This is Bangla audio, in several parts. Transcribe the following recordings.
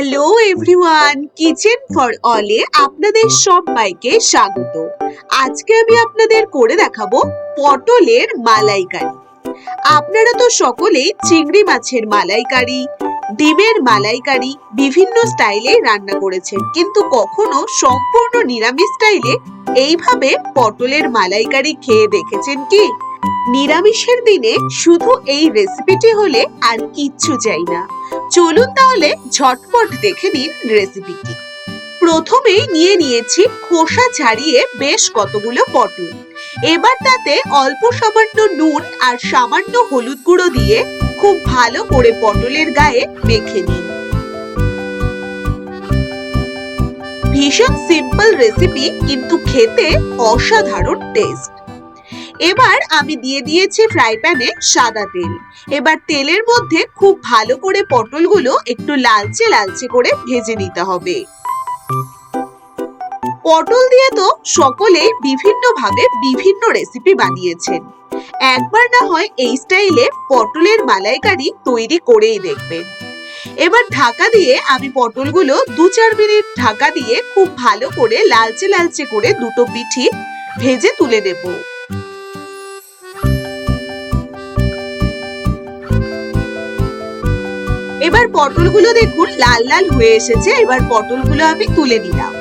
হ্যালো এভরিওয়ান কিচেন ফর অলে আপনাদের সবাইকে স্বাগত। আজকে আমি আপনাদের করে দেখাবো পটলের মালাইকারি। আপনারা তো সকলেই চিংড়ি মাছের মালাইকারি, ডিমের মালাইকারি বিভিন্ন স্টাইলে রান্না করেছেন, কিন্তু কখনো সম্পূর্ণ নিরামিষ স্টাইলে এইভাবে পটলের মালাইকারি খেয়ে দেখেছেন কি? নিরামিষের দিনে শুধু এই রেসিপিটি হলে আর কিচ্ছু চাই না। চলুন তাহলে ঝটপট দেখে নিন রেসিপিটি প্রথমেই নিয়ে নিয়েছি খোসা ছাড়িয়ে বেশ কতগুলো পটল। এবার তাতে অল্প সামান্য নুন আর সামান্য হলুদ গুঁড়ো দিয়ে খুব ভালো করে পটলের গায়ে মেখে নিন। ভীষণ সিম্পল রেসিপি কিন্তু খেতে অসাধারণ টেস্ট এবার আমি দিয়ে দিয়েছি ফ্রাই প্যানে সাদা তেল। এবার তেলের মধ্যে খুব ভালো করে পটলগুলো একটু লালচে লালচে করে ভেজে নিতে হবে। পটল দিয়ে তো সকলেই বিভিন্ন ভাবে বিভিন্ন রেসিপি বানিয়েছেন। একবার না হয় এই স্টাইলে পটলের মালাইকারি তৈরি করেই দেখবেন। এবার ঢাকা দিয়ে আমি পটলগুলো দু চার মিনিট ঢাকা দিয়ে খুব ভালো করে লালচে লালচে করে দুটো পিঠি ভেজে তুলে নেব। এবার পটলগুলো দেখুন লাল লাল হয়ে এসেছে, এবার পটলগুলো আমি তুলে নিলাম।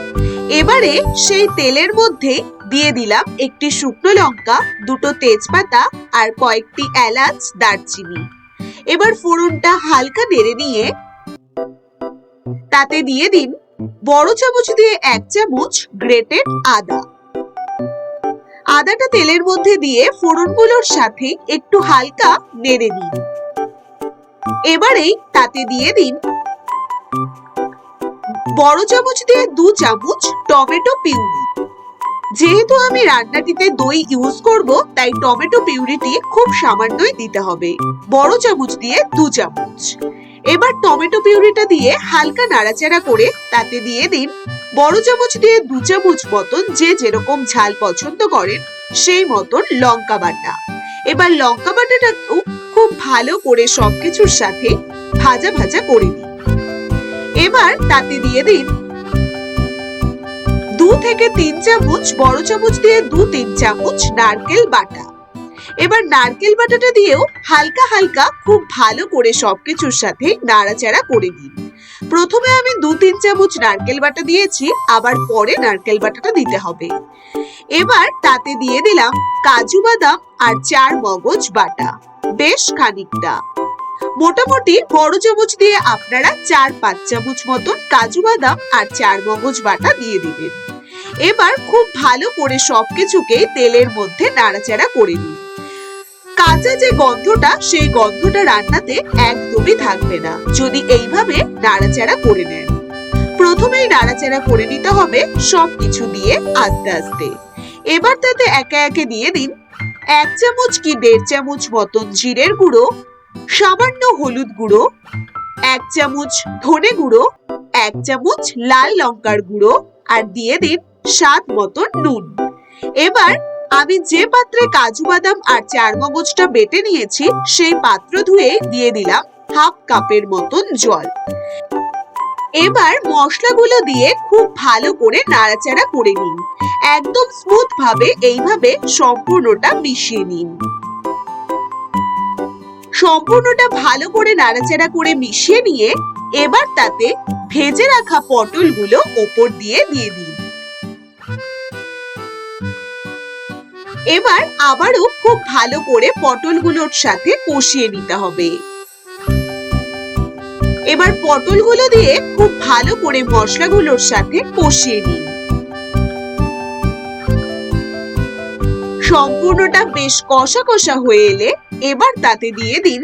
এবারে সেই তেলের মধ্যে দিয়ে দিলাম একটি শুকনো লঙ্কা, দুটো তেজপাতা আর কয়েকটি এলাচ, দারচিনি। এবার ফোড়নটা হালকা নেড়ে নিয়ে তাতে দিয়ে দিন বড় চামচ দিয়ে এক চামচ গ্রেটেড আদা। আদাটা তেলের মধ্যে দিয়ে ফোড়নগুলোর সাথে একটু হালকা নেড়ে নিন। এবারেই তাতে দিয়ে দিন। বড় চামচ দিয়ে দু চামচ টমেটো পিউরি। যেহেতু আমি রান্নাটিতে দই ইউজ করব, তাই টমেটো পিউরিটি খুব সামান্যই দিতে হবে। বড় চামচ দিয়ে দু চামচ। এবার টমেটো পিউরিটা দিয়ে হালকা নাড়াচাড়া করে তাতে দিয়ে দিন। বড় চামচ দিয়ে দু চামচ মতন যে যেরকম ঝাল পছন্দ করেন, সেই মতন লঙ্কা বাটা। এবার লঙ্কা বাটাটাকেও খুব ভালো করে সবকিছুর সাথে ভাজা ভাজা করে দিন এবার তাতে দিয়ে দিন দু থেকে তিন চামচ, বড় চামচ দিয়ে দু তিন চামচ নারকেল বাটা। এবার নারকেল বাটাটা দিয়েও হালকা হালকা খুব ভালো করে সবকিছুর সাথে নাড়াচাড়া করে দিন প্রথমে আমি দু তিন চামচ নারকেল বাটা দিয়েছি, আবার পরে নারকেল বাটাটা দিতে হবে। এবার তাতে দিয়ে দিলাম কাজু বাদাম আর চার মগজ বাটা। বেশ খানিকটা। মোটামুটি বড় চামচ দিয়ে আপনারা চার পাঁচ চামচ মতন কাজু বাদাম আর চার মগজ বাটা দিয়ে দিবেন। এবার খুব ভালো করে সবকিছুকে তেলের মধ্যে নাড়াচাড়া করে নিন। কাঁচা যে গন্ধটা, সেই গন্ধটা রান্নাতে একদমই থাকবে না। যদি এইভাবে নাড়াচাড়া করে নেন। প্রথমেই নাড়াচাড়া করে নিতে হবে সব কিছু দিয়ে আস্তে আস্তে। এবার তাতে একে একে দিয়ে দিন এক চামচ কি দেড় চামচ মতন জিরের গুঁড়ো, সামান্য হলুদ গুঁড়ো, এক চামচ ধনে গুঁড়ো, এক চামচ লাল লঙ্কার গুঁড়ো, আর দিয়ে দিন স্বাদ মতন নুন। এবার আমি যে পাত্রে কাজু বাদাম আর চার মগজটা বেটে নিয়েছি, সেই পাত্র ধুয়ে দিয়ে দিলাম হাফ কাপের মতন জল। এবার মশলাগুলো দিয়ে খুব ভালো করে নাড়াচাড়া করে নিন। একদম স্মুথ ভাবে এইভাবে সম্পূর্ণটা মিশিয়ে নিন। সম্পূর্ণটা ভালো করে নাড়াচাড়া করে মিশিয়ে নিয়ে এবার তাতে ভেজে রাখা পটলগুলো ওপর দিয়ে দিয়ে দিন। এবার আবারও খুব ভালো করে পটলগুলোর সাথে কষিয়ে নিতে হবে। এবার পটলগুলো দিয়ে খুব ভালো করে মশলাগুলোর সাথে কষিয়ে নিন। সম্পূর্ণটা বেশ কষা কষা হয়ে এলে এবার তাতে দিয়ে দিন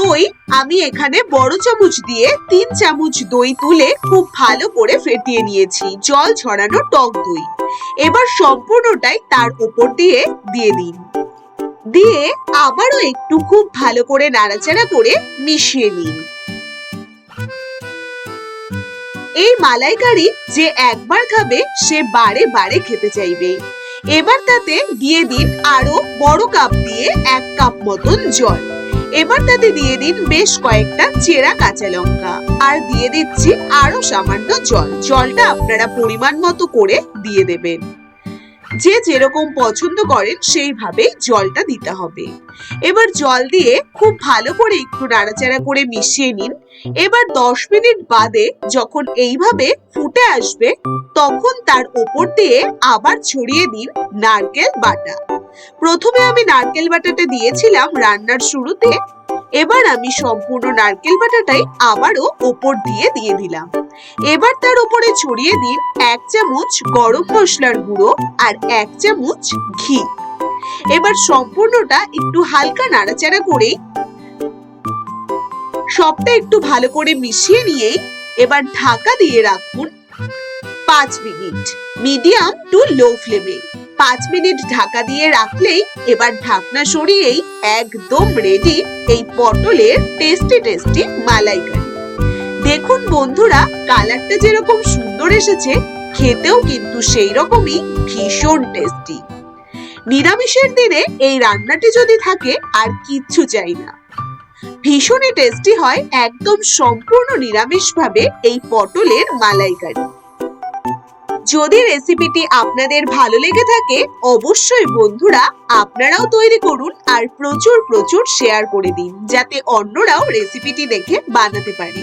দই আমি এখানে বড় চামচ দিয়ে তিন চামচ দই তুলে খুব ভালো করে ফেটিয়ে নিয়েছি। জল ছড়ানো টক দই। এবার সম্পূর্ণটাই তার উপর দিয়ে দিয়ে দিন। দিয়ে আবারও একটু খুব ভালো করে নাড়াচাড়া করে মিশিয়ে নিন। এই মালাইকারি যে একবার খাবে, সে বারে বারে খেতে চাইবে। এবার তাতে দিয়ে দিন আরও বড় কাপ দিয়ে এক কাপ মতন জল। এবার তাতে দিয়ে দিন বেশ কয়েকটা চেরা কাঁচা লঙ্কা। আর দিয়ে দিচ্ছি আরও সামান্য জল। জলটা আপনারা পরিমাণ মতো করে দিয়ে দেবেন। যে যেরকম পছন্দ করেন সেইভাবে জলটা দিতে হবে। এবার জল দিয়ে খুব ভালো করে একটু নাড়াচাড়া করে মিশিয়ে নিন। এবার দশ মিনিট বাদে যখন এইভাবে ফুটে আসবে, তখন তার ওপর দিয়ে আবার ছড়িয়ে দিন নারকেল বাটা। প্রথমে আমি নারকেল বাটাটা দিয়েছিলাম রান্নার শুরুতে, এবার আমি সম্পূর্ণ নারকেল বাটাটাই আবারও ওপর দিয়ে দিয়ে দিলাম। এবার তার উপরে ছড়িয়ে দিন এক চামচ গরম মশলার গুঁড়ো আর এক চামচ ঘি। এবার সম্পূর্ণটা একটু হালকা নাড়াচাড়া করে সবটা একটু ভালো করে মিশিয়ে নিয়েই এবার ঢাকা দিয়ে রাখুন পাঁচ মিনিট, মিডিয়াম টু লো ফ্লেমে। পাঁচ মিনিট ঢাকা দিয়ে রাখলেই এবার ঢাকনা সরিয়েই একদম রেডি এই পটলের টেস্টি টেস্টি মালাইকারি। দেখুন বন্ধুরা কালারটা যেরকম সুন্দর এসেছে, খেতেও কিন্তু সেই রকমই ভীষণ টেস্টি নিরামিষের দিনে এই রান্নাটি যদি থাকে, আর কিচ্ছু চাই না। ভীষণই টেস্টি হয়, একদম সম্পূর্ণ নিরামিষভাবে এই পটলের মালাইকারি। যদি রেসিপিটি আপনাদের ভালো লেগে থাকে, অবশ্যই বন্ধুরা আপনারাও তৈরি করুন আর প্রচুর প্রচুর শেয়ার করে দিন, যাতে অন্যরাও রেসিপিটি দেখে বানাতে পারে।